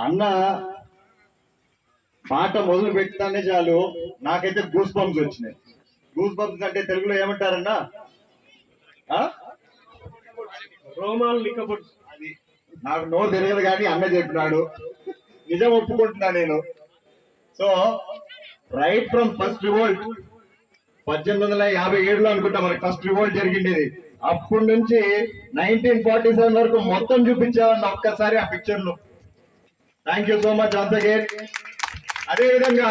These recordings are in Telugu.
అన్న పాట మొదలు పెట్టినానే చాలు. నాకైతే గూస్ బంప్స్ వచ్చినాయి. గూస్ బంప్స్ అంటే తెలుగులో ఏమంటారన్నా? ఆ? రోమాలు లిక్కబొట్టు అది నాకు నోరు తెలియదు కానీ అన్న చెప్పినాడు. నిజం ఒప్పుకుంటున్నా నేను. So right from first revolt పద్దెనిమిది వందల యాభై ఏడులో అనుకుంటా మనకి ఫస్ట్ రివోల్ట్ జరిగింది అప్పటి నుంచి నైన్టీన్ ఫార్టీ సెవెన్ వరకు మొత్తం చూపించామన్న ఒక్కసారి ఆ పిక్చర్లో థ్యాంక్ యూ సో మచ్ అంత గేట్ అదే విధంగా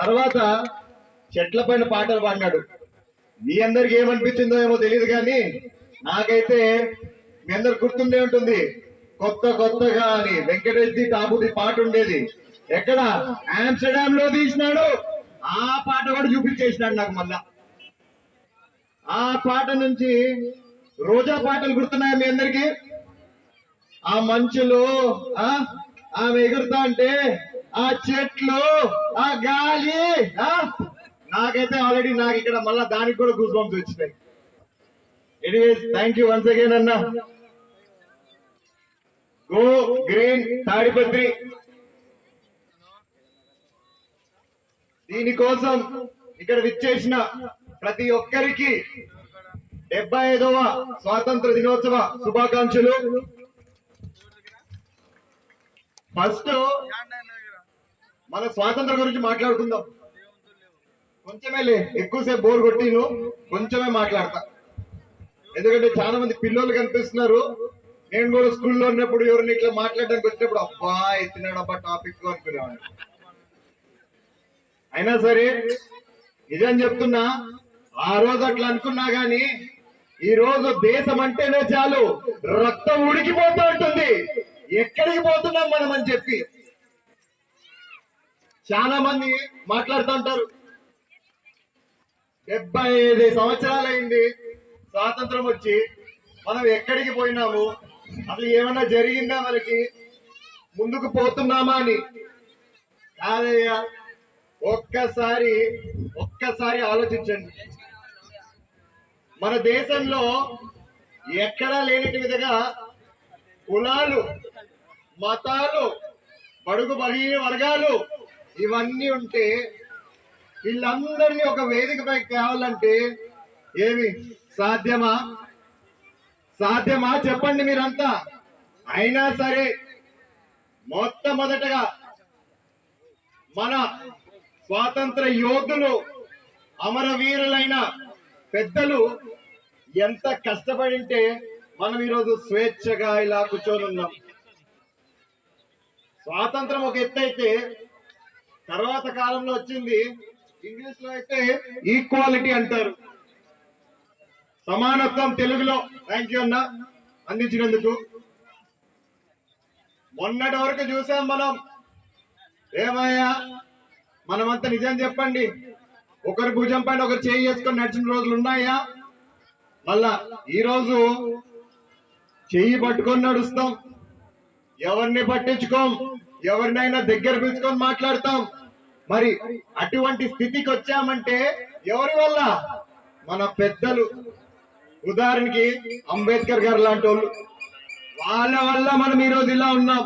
తర్వాత చెట్ల పైన పాటలు పాడినాడు. మీ అందరికి ఏమనిపించిందో ఏమో తెలియదు కానీ నాకైతే మీ అందరు గుర్తుండే ఉంటుంది. కొత్త కొత్తగా అని వెంకటేష్ ది టాపుది పాట ఉండేది. ఎక్కడ? ఆమ్స్టర్డామ్లో తీసినాడు. ఆ పాట కూడా చూపించేసినాడు నాకు మళ్ళా. ఆ పాట నుంచి రోజా పాటలు గుర్తున్నాయా మీ అందరికి? ఆ మంచులు ఆ ఆమె ఎగురుతా అంటే ఆ చెట్లు ఆ గాలి ఆ? నాకైతే ఆల్రెడీ నాకు ఇక్కడ మళ్ళా దానికి కూడా గుజ్ బంప్స్ వచ్చినాయి. Anyways thank you once again అన్న. Go green Tadipatri. దీనికోసం ఇక్కడ విచ్చేసిన ప్రతి ఒక్కరికి డెబ్బై ఐదవ స్వాతంత్ర దినోత్సవ శుభాకాంక్షలు. ఫస్ట్ మన స్వాతంత్రం గురించి మాట్లాడుకుందాం. కొంచెమే లే ఎక్కువసేపు బోర్ కొట్టి కొంచెమే మాట్లాడతా. ఎందుకంటే చాలా మంది పిల్లలు కనిపిస్తున్నారు. నేను కూడా స్కూల్లో ఉన్నప్పుడు ఎవరిని ఇట్లా మాట్లాడడానికి వచ్చినప్పుడు అబ్బా ఎత్తినాడు అబ్బా టాపిక్ అనుకునేవాడిని. అయినా సరే నిజం చెప్తున్నా ఆ రోజు అట్లా అనుకున్నా గాని ఈ రోజు దేశం అంటేనే చాలు రక్తం ఉడికిపోతూ ఉంటుంది. ఎక్కడికి పోతున్నాం మనం అని చెప్పి చాలా మంది మాట్లాడుతుంటారు డెబ్బై ఐదు సంవత్సరాలైంది స్వాతంత్రం వచ్చి మనం ఎక్కడికి పోయినాము? అసలు ఏమైనా జరిగిందా మనకి? ముందుకు పోతున్నామా అని. కాదయ్యా ఒక్కసారి ఒక్కసారి ఆలోచించండి. మన దేశంలో ఎక్కడా లేని విధంగా కులాలు మతాలు బడుగు బలహీన వర్గాలు ఇవన్నీ ఉంటే వీళ్ళందరినీ ఒక వేదికపై కావాలంటే ఏమి? సాధ్యమా? సాధ్యమా చెప్పండి మీరంతా. అయినా సరే మొట్టమొదటగా మన స్వాతంత్ర యోధులు అమరవీరులైన పెద్దలు ఎంత కష్టపడింటే మనం ఈరోజు స్వేచ్ఛగా ఇలా కూర్చొని ఉన్నాం స్వాతంత్రం ఒక ఎత్తు అయితే తర్వాత కాలంలో వచ్చింది ఇంగ్లీష్లో అయితే ఈక్వాలిటీ అంటారు. సమానత్వం తెలుగులో థ్యాంక్ యూ అన్న అందించినందుకు. మొన్నటి వరకు చూసాం మనం. ఏమయ్యా మనమంతా నిజం చెప్పండి. ఒకరి భుజం పైన ఒకరు చేయి చేసుకొని నడిచిన రోజులు ఉన్నాయా? మళ్ళా ఈ రోజు చెయ్యి పట్టుకొని నడుస్తాం. ఎవరిని పట్టించుకోం? ఎవరినైనా దగ్గర పిలుచుకొని మాట్లాడతాం. మరి అటువంటి స్థితికి వచ్చామంటే ఎవరి వల్ల? మన పెద్దలు. ఉదాహరణకి అంబేద్కర్ గారు లాంటి వాళ్ళు వాళ్ళ వల్ల మనం ఈ రోజు ఇలా ఉన్నాం.